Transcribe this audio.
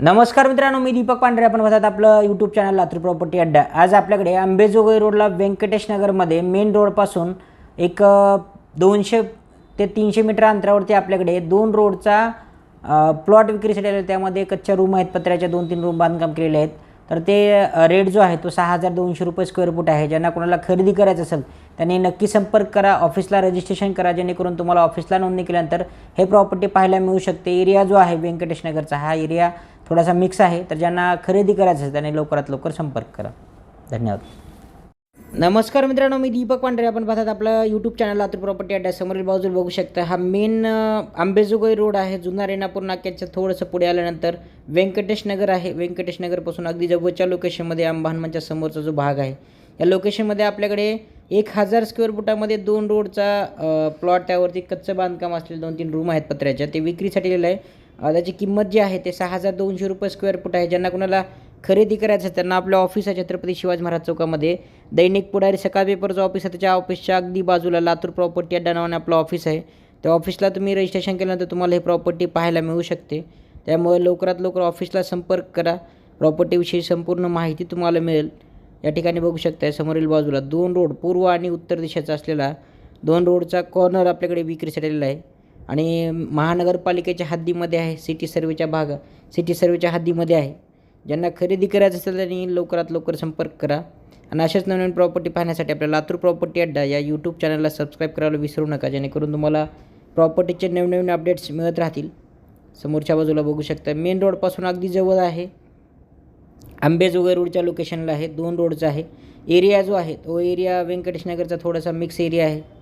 नमस्कार मित्रांनो मी दीपक पांढरे. आपण बघतात आपलं यूट्यूब चॅनल लातूर प्रॉपर्टी अड्डा. आज आपल्याकडे अंबेजोगाई रोडला व्यंकटेश नगरमध्ये मेन रोडपासून एक दोनशे ते तीनशे मीटर अंतरावरती आपल्याकडे दोन रोडचा प्लॉट विक्रीसाठी आलेला त्यामध्ये कच्च्या रूम आहेत पत्र्याच्या दोन तीन रूम बांधकाम केलेले आहेत. तर ते रेट जो आहे तो सहा हजार दोनशे रुपये स्क्वेअर फूट आहे. ज्यांना कोणाला खरेदी करायचं असेल त्यांनी नक्की संपर्क करा ऑफिसला रजिस्ट्रेशन करा जेणेकरून तुम्हाला ऑफिसला नोंदणी केल्यानंतर हे प्रॉपर्टी पाहायला मिळू शकते. एरिया जो आहे व्यंकटेशनगरचा हा एरिया थोडासा मिक्स आहे. तर ज्यांना खरेदी करायचं असेल त्यांनी लवकरात लवकर संपर्क करा. धन्यवाद. नमस्कार मित्रांनो मी दीपक पांढरे. आपण पाहतात आपलं यूट्यूब चॅनल लातूर प्रॉपर्टी अड्डा समोरील बाजूला बघू शकता. हा मेन आंबेजोगाई रोड आहे. जुना रेणापूर नाक्याच्या थोडंसं पुढे आल्यानंतर व्यंकटेश नगर आहे. व्यंकटेश नगरपासून अगदी जवळच्या लोकेशनमध्ये आंबा हनुमानच्या समोरचा जो भाग आहे. या लोकेशनमध्ये आपल्याकडे एक हजार स्क्वेअर फुटामध्ये दोन रोडचा प्लॉट त्यावरती कच्चं बांधकाम असलेले दोन तीन रूम आहेत पत्र्याच्या. ते विक्रीसाठी लिहिलं आहे त्याची किंमत जी आहे ते सहा हजार दोनशे रुपये स्क्वेअर फूट आहे. ज्यांना कुणाला खरेदी करायचं त्यांना आपल्या ऑफिस आहे छत्रपती शिवाजी महाराज चौकामध्ये दैनिक पुढारी सकाळ पेपरचं ऑफिस आहे त्याच्या ऑफिसच्या अगदी बाजूला लातूर प्रॉपर्टी अड्डा नावाने आपलं ऑफिस आहे. त्या ऑफिसला तुम्ही रजिस्ट्रेशन केल्यानंतर तुम्हाला ही प्रॉपर्टी पाहायला मिळू शकते. त्यामुळे लवकरात लवकर ऑफिसला संपर्क करा. प्रॉपर्टीविषयी संपूर्ण माहिती तुम्हाला मिळेल. या ठिकाणी बघू शकता समोरील बाजूला दोन रोड पूर्व आणि उत्तर दिशेचा असलेला दोन रोडचा कॉर्नर आपल्याकडे विक्रीसाठी आलेला आहे. आणि महानगरपालिकेच्या हद्दीमध्ये आहे सिटी सर्वेच्या भाग सिटी सर्वेच्या हद्दीमध्ये आहे. ज्यांना खरेदी करायचं असेल त्यांनी लवकरात लवकर संपर्क करा. आणि अशाच नवीन प्रॉपर्टी पाहण्यासाठी आपल्या लातूर प्रॉपर्टी अड्डा या यूट्यूब चॅनलला सबस्क्राईब करायला विसरू नका. जेणेकरून तुम्हाला प्रॉपर्टीचे नवनवीन अपडेट्स मिळत राहतील. समोरच्या बाजूला बघू शकता मेन रोडपासून अगदी जवळ आहे. आंबेजोगाई रोडच्या लोकेशनला आहे. दोन रोडचा आहे. एरिया जो आहे तो एरिया व्यंकटेशनगरचा थोडासा मिक्स एरिया आहे.